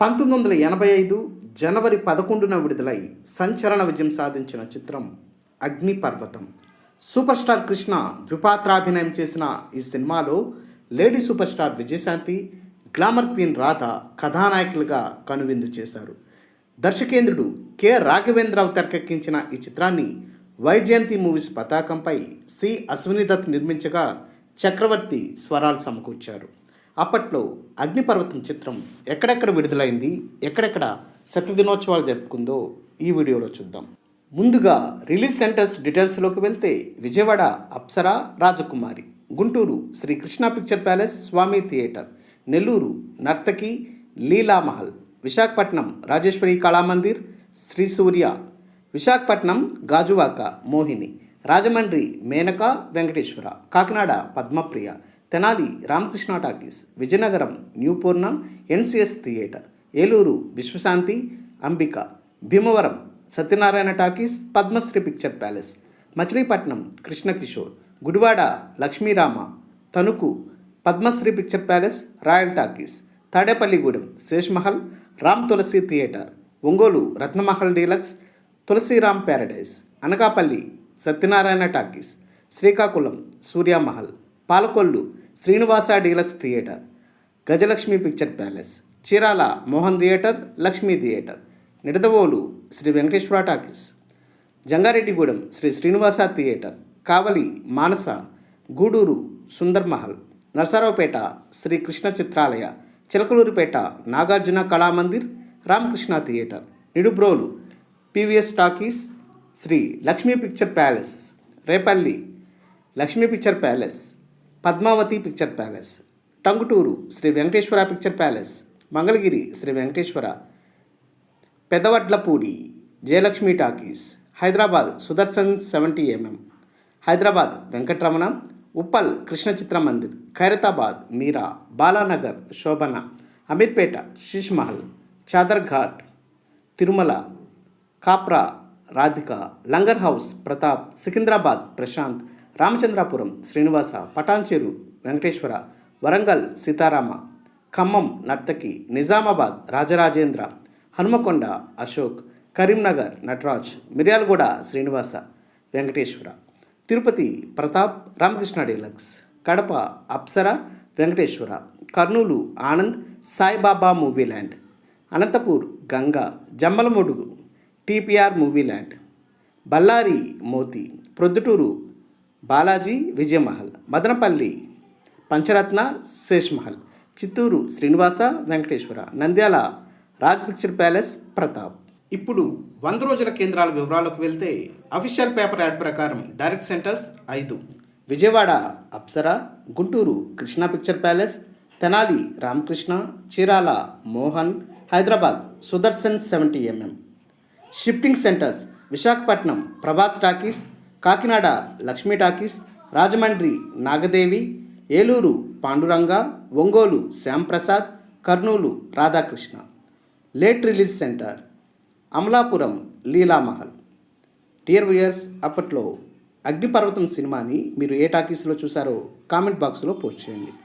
పంతొమ్మిది వందల ఎనభై ఐదు జనవరి పదకొండున విడుదలై సంచలన విజయం సాధించిన చిత్రం అగ్నిపర్వతం. సూపర్ స్టార్ కృష్ణ ద్విపాత్రాభినయం చేసిన ఈ సినిమాలో lady super star Vijayashanti glamour queen Radha కథానాయకులుగా కనువిందు చేశారు. దర్శకేంద్రుడు కె రాఘవేంద్రరావు తెరకెక్కించిన ఈ చిత్రాన్ని వైజయంతి మూవీస్ పతాకంపై సి అశ్విని దత్ నిర్మించగా చక్రవర్తి స్వరాలు సమకూర్చారు. అప్పట్లో అగ్నిపర్వతం చిత్రం ఎక్కడెక్కడ విడుదలైంది ఎక్కడెక్కడ శతదినోత్సవాలు జరుపుకుందో ఈ వీడియోలో చూద్దాం. ముందుగా రిలీజ్ సెంటర్స్ డీటెయిల్స్లోకి వెళ్తే Vijayawada Apsara Rajakumari Guntur Sri Krishna picture palace Swami theatre Nellore Nartaki Leelamahal Visakhapatnam Rajeswari Kalamandir Sri Surya Visakhapatnam Gajuwaka Mohini Rajahmundry Menaka Venkateswara Kakinada Padmapriya Tenali Ramakrishna talkies Vizianagaram new Purna NCS theatre Eluru Viswasanti Ambika Bhimavaram Satyanarayana talkies Padmasri picture palace Machilipatnam Krishnakishore Gudivada Lakshmirama Tanuku Padmasri picture palace royal talkies Tadepalligudem Sheshmahal Ram Tulasi theatre Ongole Ratnamahal deluxe Tulasiram paradise Anakapalli Satyanarayana talkies Srikakulam Suryamahal. Palakollu Srinivasa deluxe theatre Gajalakshmi picture palace Chirala Mohan theatre Lakshmi theatre Nidadavolu Sri Venkateswara talkies Jangareddygudem Sri Srinivasa theatre Kavali Manasa Gudur Sundar Mahal Narasaraopet Sri Krishna Chitralaya Chilakaluripet Nagarjuna Kalamandir Ramakrishna theatre Nidubrolu PVS talkies Sri Lakshmi picture palace Repalle Lakshmi picture palace Padmavathi picture palace Tanguturu Sri Venkateswara picture palace Mangalagiri Sri Venkateswara Pedavadlapudi Jayalakshmi talkies Hyderabad Sudarshan seventy MM Hyderabad Venkataramana Uppal Krishna Chitra Mandir Khairatabad Meera Balanagar Shobhana Ameerpet Sheesh Mahal Chaderghat Tirumala Kapra Radhika Langar house Pratap Secunderabad Prashant Ramachandrapuram Srinivasa Patancheru Venkateswara Warangal Seetharama Khammam Nartaki Nizamabad Rajarajendra Hanamkonda Ashok Karimnagar Nataraj Miryalaguda Srinivasa Venkateswara Tirupati Pratap Ramakrishna deluxe Kadapa Apsara Venkateswara Kurnool Anand Saibaba movie land Anantapur Ganga Jammalamadugu TPR movie land Bellary Moti Proddatur Balaji Vijayamahal Madanapalle Pancharatna Sheshmahal Chittoor Srinivasa Venkateswara Nandyal Raj picture palace Pratap. ఇప్పుడు వంద రోజుల కేంద్రాల వివరాలకు వెళ్తే official paper ad ప్రకారం direct centres ఐదు. Vijayawada Apsara Guntur Krishna picture palace Tenali Ramakrishna Chirala Mohan Hyderabad Sudarshan seventy MM. Shifting centres Visakhapatnam Prabhat talkies Kakinada Lakshmi talkies Rajahmundry Nagadevi Eluru Panduranga Ongole Shyamprasad Kurnool Radhakrishna. Late release centre Amalapuram Leelamahal. Dear viewers అప్పట్లో అగ్నిపర్వతం సినిమాని మీరు ఏ టాకీస్లో చూసారో comment బాక్స్లో post చేయండి.